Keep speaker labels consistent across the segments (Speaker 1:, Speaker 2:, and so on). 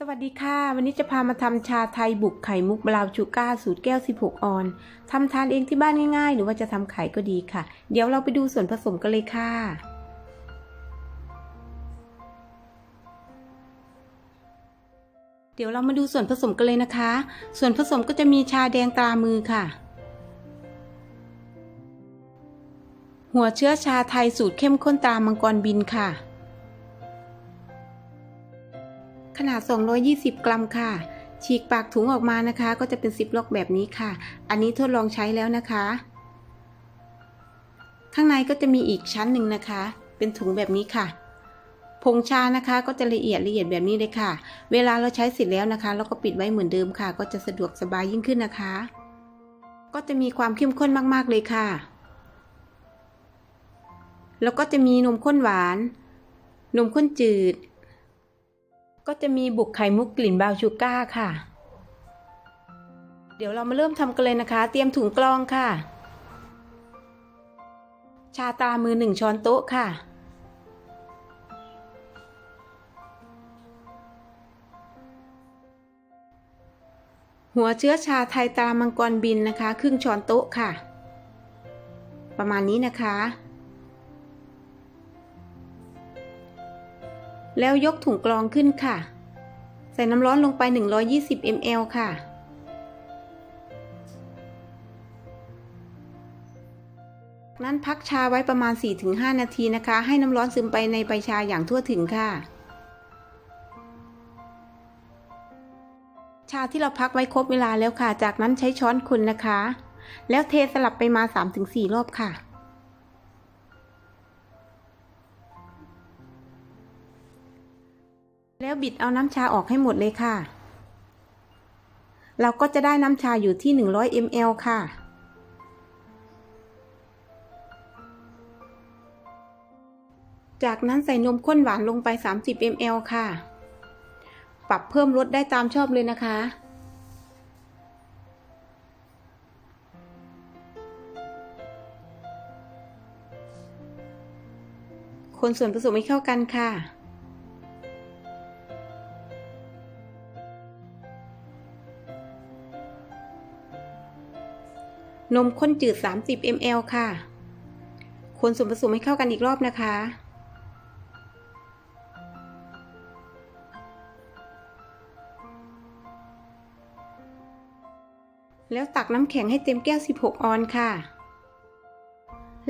Speaker 1: สวัสดีค่ะ วันนี้จะพามาทำชาไทยบุกไข่มุกบราวน์ชูก้าสูตรแก้ว 16 ออนทำทานเองที่บ้านง่ายๆ หรือว่าจะทำขายก็ดีค่ะ เดี๋ยวเราไปดูส่วนผสมกันเลยค่ะ เดี๋ยวเรามาดูส่วนผสมกันเลยนะคะ ส่วนผสมก็จะมีชาแดงตรามือค่ะ หัวเชื้อชาไทยสูตรเข้มข้นตรามังกรบินค่ะ ขนาด 220 กรัมค่ะ ฉีกปากถุงออกมานะคะ ก็จะเป็นซิปล็อกแบบนี้ค่ะ อันนี้ทดลองใช้แล้วนะคะ ข้างในก็จะมีอีกชั้นหนึ่งนะคะ เป็นถุงแบบนี้ค่ะผงชานะคะก็จะละเอียดละเอียดแบบนี้เลยค่ะ เวลาเราใช้เสร็จแล้วนะคะ เราก็ปิดไว้เหมือนเดิมค่ะ ก็จะสะดวกสบายยิ่งขึ้นนะคะ ก็จะมีความเข้มข้นมากๆเลยค่ะ แล้วก็จะมีนมข้นหวาน นมข้นจืด ก็จะมีบุกไข่มุกกลิ่นบาวชูก้าค่ะ เดี๋ยวเรามาเริ่มทำกันเลยนะคะ เตรียมถุงกรองค่ะ ชาตามือหนึ่งช้อนโต๊ะค่ะ หัวเชื้อชาไทยตามังกรบินนะคะ ครึ่งช้อนโต๊ะค่ะ ประมาณนี้นะคะ แล้วยกถุงกรองขึ้นค่ะ ใส่น้ำร้อนลงไป 120 ml ค่ะ นั้นพักชาไว้ประมาณ 4-5 นาทีนะคะ ให้น้ำร้อนซึมไปในใบชาอย่างทั่วถึงค่ะ ชาที่เราพักไว้ครบเวลาแล้วค่ะ จากนั้นใช้ช้อนคนนะคะ แล้วเทสลับไปมา 3-4 รอบค่ะ แล้วบิดเอาน้ำชาออกให้หมดเลยค่ะ เราก็จะได้น้ำชาอยู่ที่ 100 ml ค่ะ จากนั้นใส่นมข้นหวานลงไป 30 ml ค่ะ ปรับเพิ่มรสได้ตามชอบเลยนะคะคนส่วนผสมให้เข้ากันค่ะ นมข้นจืด 30 ml ค่ะ คนส่วนผสมให้เข้ากันอีกรอบนะคะ แล้วตักน้ำแข็งให้เต็มแก้ว 16 ออนค่ะ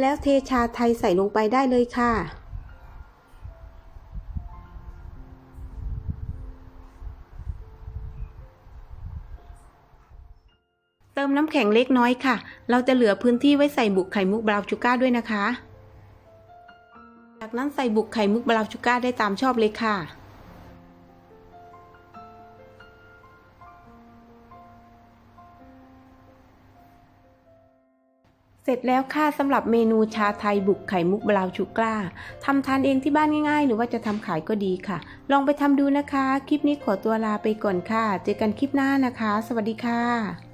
Speaker 1: แล้วเทชาไทยใส่ลงไปได้เลยค่ะ เติมน้ำแข็งเล็กน้อยค่ะ เราจะเหลือพื้นที่ไว้ใส่บุกไข่มุกบราวน์ชูก้าด้วยนะคะ จากนั้นใส่บุกไข่มุกบราวน์ชูก้าได้ตามชอบเลยค่ะ เสร็จแล้วค่ะสำหรับเมนูชาไทยบุกไข่มุกบราวน์ชูก้าทำทานเองที่บ้านง่ายๆ หรือว่าจะทำขายก็ดีค่ะ ลองไปทำดูนะคะ คลิปนี้ขอตัวลาไปก่อนค่ะ เจอกันคลิปหน้านะคะ สวัสดีค่ะ